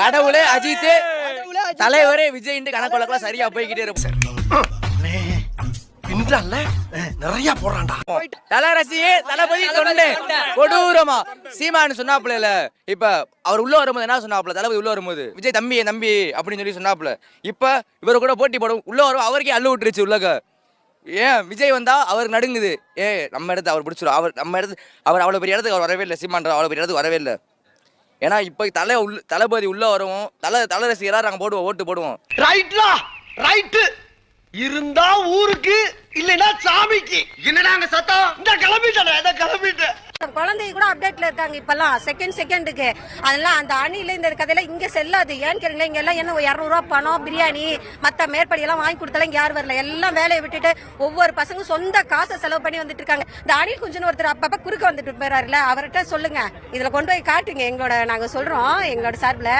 கடவுளே அஜித். தலைவரே விஜய் கணக்குள்ள சரியா போய்கிட்டே இருப்போம் பின்றான்ல நிறைய போடுறான்டா. தல ரசிகே தளபதி தொண்டை. கொடூரமா. சீமானு சொன்னாப்புல இல்ல இப்ப அவர் உள்ள வரும்போது என்ன சொன்னாப்புல? தளபதி உள்ள வரும்போது விஜய் தம்பி என் தம்பி அப்படின்னு சொல்லி சொன்னாப்புல. இப்ப இவர் கூட போட்டி போடும் உள்ள வரும் அவருக்கே அள்ளு விட்டுருச்சு உள்ளக ஏன்? விஜய் வந்தா அவர் நடுங்குது. ஏ நம்ம இடத்து அவர் பிடிச்சிரும். அவர் நம்ம இடத்து அவர் அவ்வளவு பெரிய இடத்துக்கு அவர் வரவே இல்லை. சீமான் அவ்வளவு பெரிய இடத்துக்கு வரவே இல்லை. ஏன்னா இப்போ தலை உள்ள தளபதி உள்ள வரவும் தலை தலை ரசிகரா நாங்கள் போடுவோம் ஓட்டு போடுவோம். ரைட்லா ரைட்டு. இருந்தா ஊருக்கு இல்லைன்னா சாமிக்கு. என்னடா அங்க சத்தம்? இந்த கிளம்பிட்டேன் குழந்தைங்க இருக்காங்க இப்பெல்லாம். செகண்ட் செகண்டுக்கு அதெல்லாம் அந்த அணில இந்த கதையில இங்க செல்லாது. ஏன்னு கேட்டீங்களா இங்க எல்லாம் என்ன இரநூறுவா பணம் பிரியாணி மத்த மேற்படி எல்லாம் வாங்கி கொடுத்தாலும் இங்க யாரும் வரல? எல்லாம் வேலையை விட்டுட்டு ஒவ்வொரு பசங்க சொந்த காசை செலவு பண்ணி வந்துட்டு இருக்காங்க. இந்த அணில் குஞ்சுன்னு ஒருத்தர் அப்பப்ப குறுக்க வந்துட்டு போயிறாருல அவர்கிட்ட சொல்லுங்க. இதுல கொண்டு போய் காட்டுங்க. எங்களோட நாங்க சொல்றோம் எங்களோட சார்பில்.